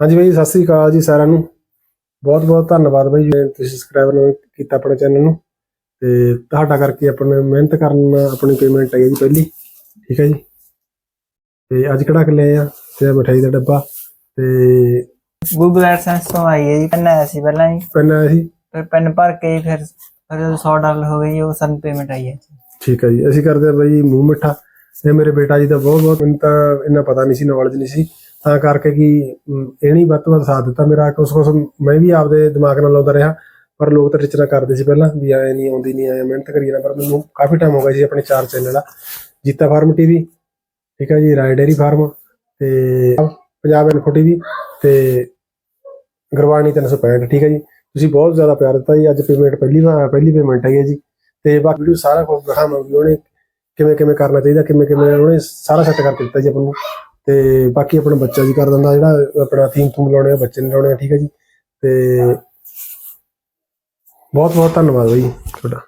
ਹਾਂਜੀ ਬਾਈ ਸਤਿ ਸ੍ਰੀ ਅਕਾਲ ਜੀ ਸਾਰਿਆਂ ਨੂੰ। ਬਹੁਤ ਬਹੁਤ ਧੰਨਵਾਦ ਬਾਈ ਜੇ ਤੁਸੀਂ ਸਬਸਕ੍ਰਾਈਬਰ ਕੀਤਾ ਆਪਣੇ ਚੈਨਲ ਨੂੰ। ਤੇ ਤੁਹਾਡਾ ਕਰਕੇ ਆਪਣੇ ਮਿਹਨਤ ਕਰਨ ਆਪਣੀ ਪੇਮੈਂਟ ਆਈ ਹੈ ਜੀ ਪਹਿਲੀ। ਠੀਕ ਹੈ ਜੀ। ਤੇ ਅੱਜ ਕਿਹੜਾ ਲਏ ਆ? ਤੇ ਮਠਾਈ ਦਾ ਡੱਬਾ। ਤੇ ਗੂਗਲ ਐਡਸੈਂਸ ਤੋਂ ਆਈ ਹੈ ਜੀ ਪੈਨ ਆਇਆ ਸੀ ਪਹਿਲਾਂ ਹੀ ਪੈਨ ਆਇਆ ਸੀ। ਫਿਰ ਪੈਨ ਭਰ ਕੇ ਫਿਰ ਫਿਰ ਜਦੋਂ 100 ਡਾਲਰ ਹੋ ਗਈ ਉਹ ਸਾਨੂੰ ਪੇਮੈਂਟ ਆਈ ਹੈ ਠੀਕ ਹੈ ਜੀ। ਅਸੀਂ ਕਰਦੇ ਆ ਬਾਈ ਮੂੰਹ ਮਿੱਠਾ। ਇਹ ਮੇਰੇ ਬੇਟਾ ਜੀ ਦਾ ਬਹੁਤ ਬਹੁਤ ਮੈਨੂੰ ਤਾਂ ਇੰਨਾ ਪਤਾ ਨਹੀਂ ਸੀ ਨੌਲੇਜ ਨਹੀਂ ਸੀ। ਤਾਂ ਕਰਕੇ ਕਿ ਅਮ, ਇਹਨੇ ਵੱਧ ਤੋਂ ਵੱਧ ਸਾਥ ਦਿੱਤਾ ਮੇਰਾ ਕੁਛ ਕੁਛ ਮੈਂ ਵੀ ਆਪਦੇ ਦਿਮਾਗ ਨਾਲ ਲਾਉਂਦਾ ਰਿਹਾ ਪਰ ਲੋਕ ਤਾਂ ਟੀਚਰਾਂ ਕਰਦੇ ਸੀ ਪਹਿਲਾਂ ਵੀ ਆਏ ਨਹੀਂ ਆਉਂਦੀ ਨਹੀਂ ਆਏ ਮਿਹਨਤ ਕਰੀ ਨਾ ਪਰ ਮੈਨੂੰ ਕਾਫੀ ਟਾਈਮ ਹੋ ਗਿਆ ਜੀ ਆਪਣੇ ਚਾਰ ਚੈਨਲ ਆ ਜੀਤਾ ਫਾਰਮ ਟੀਵੀ ਠੀਕ ਹੈ ਜੀ ਰਾਏ ਡੇਰੀ ਫਾਰਮ ਤੇ ਪੰਜਾਬ ਇਨਫੋ ਟੀਵੀ ਤੇ ਗੁਰਬਾਣੀ 365 ਠੀਕ ਹੈ ਜੀ। ਤੁਸੀਂ ਬਹੁਤ ਜ਼ਿਆਦਾ ਪਿਆਰ ਦਿੱਤਾ ਜੀ ਅੱਜ ਪੇਮੈਂਟ ਪਹਿਲੀ ਵਾਰ ਪਹਿਲੀ ਪੇਮੈਂਟ ਆਈ ਹੈ ਜੀ। ਤੇ ਬਾਕੀ ਵੀਡੀਓ ਸਾਰਾ ਕੁਝ ਦਿਖਾਵਾਂਗੇ ਉਹਨੇ ਕਿਵੇਂ ਕਿਵੇਂ ਕਰਨਾ ਚਾਹੀਦਾ ਕਿਵੇਂ ਕਿਵੇਂ ਉਹਨੇ ਸਾਰਾ ਸੈੱਟ ਕਰਕੇ ਦਿੱਤਾ ਜੀ ਆਪਾਂ ਨੂੰ। ਤੇ ਬਾਕੀ ਆਪਣਾ ਬੱਚਾ ਜੀ ਕਰ ਦਿੰਦਾ, ਜਿਹੜਾ ਆਪਣਾ ਥੀਮ ਥੂਮ ਲਾਉਣੇ ਆ, ਬੱਚੇ ਨੇ ਲਾਉਣੇ ਆ, ਠੀਕ ਹੈ ਜੀ। ਤੇ ਬਹੁਤ ਬਹੁਤ ਧੰਨਵਾਦ ਬਾਈ ਤੁਹਾਡਾ।